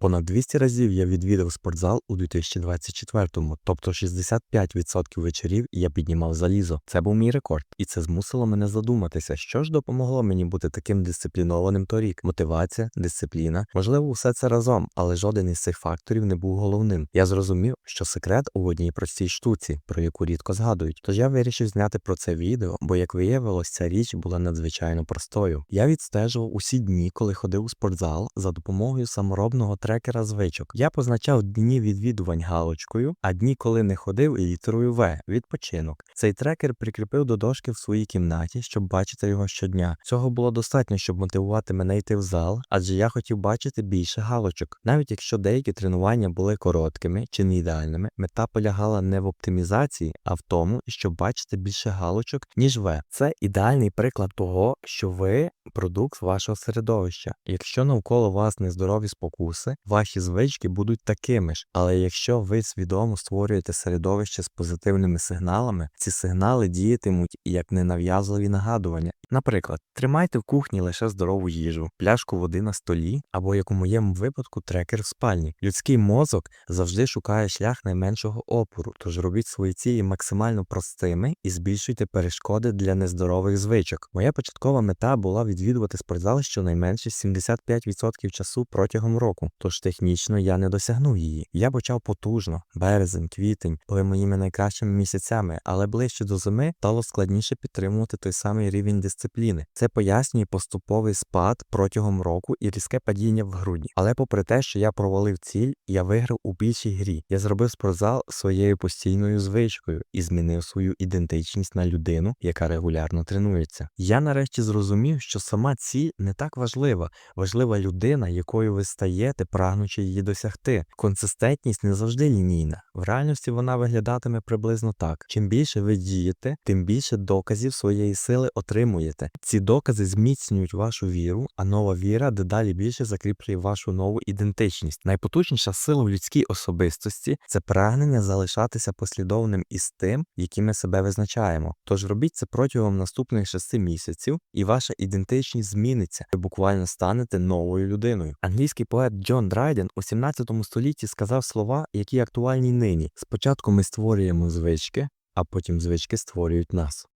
Понад 200 разів я відвідав спортзал у 2024-му, тобто 65% вечорів я піднімав залізо. Це був мій рекорд, і це змусило мене задуматися, що ж допомогло мені бути таким дисциплінованим торік. Мотивація, дисципліна, можливо, все це разом, але жоден із цих факторів не був головним. Я зрозумів, що секрет у одній простій штуці, про яку рідко згадують. Тож я вирішив зняти про це відео, бо як виявилось, ця річ була надзвичайно простою. Я відстежував усі дні, коли ходив у спортзал за допомогою саморобного трекера звичок. Я позначав дні відвідувань галочкою, а дні, коли не ходив, літерою В відпочинок. Цей трекер прикріпив до дошки в своїй кімнаті, щоб бачити його щодня. Цього було достатньо, щоб мотивувати мене йти в зал, адже я хотів бачити більше галочок. Навіть якщо деякі тренування були короткими чи не ідеальними, мета полягала не в оптимізації, а в тому, щоб бачити більше галочок, ніж В. Це ідеальний приклад того, що ви продукт вашого середовища. Якщо навколо вас нездорові спокуси, ваші звички будуть такими ж. Але якщо ви свідомо створюєте середовище з позитивними сигналами, ці сигнали діятимуть як ненав'язливі нагадування. Наприклад, тримайте в кухні лише здорову їжу, пляшку води на столі, або як у моєму випадку трекер в спальні. Людський мозок завжди шукає шлях найменшого опору, тож робіть свої цілі максимально простими і збільшуйте перешкоди для нездорових звичок. Моя початкова мета була відвідувати спортзал щонайменше 75% часу протягом року, тож технічно я не досягнув її. Я почав потужно, березень, квітень були моїми найкращими місяцями, але ближче до зими стало складніше підтримувати той самий рівень дисципліни. Це пояснює поступовий спад протягом року і різке падіння в грудні. Але попри те, що я провалив ціль, я виграв у більшій грі. Я зробив спортзал своєю постійною звичкою і змінив свою ідентичність на людину, яка регулярно тренується. Я нарешті зрозумів, що сама ціль не так важлива. Важлива людина, якою ви стаєте, прагнучи її досягти. Консистентність не завжди лінійна. В реальності вона виглядатиме приблизно так: чим більше ви дієте, тим більше доказів своєї сили отримуєте. Ці докази зміцнюють вашу віру, а нова віра дедалі більше закріплює вашу нову ідентичність. Найпотужніша сила в людській особистості це прагнення залишатися послідовним із тим, яким ми себе визначаємо. Тож робіть це протягом наступних шести місяців, і ваша ідентичність зміниться. Ви буквально станете новою людиною. Англійський поет Джон Драйден у 17 столітті сказав слова, які актуальні нині. Спочатку ми створюємо звички, а потім звички створюють нас.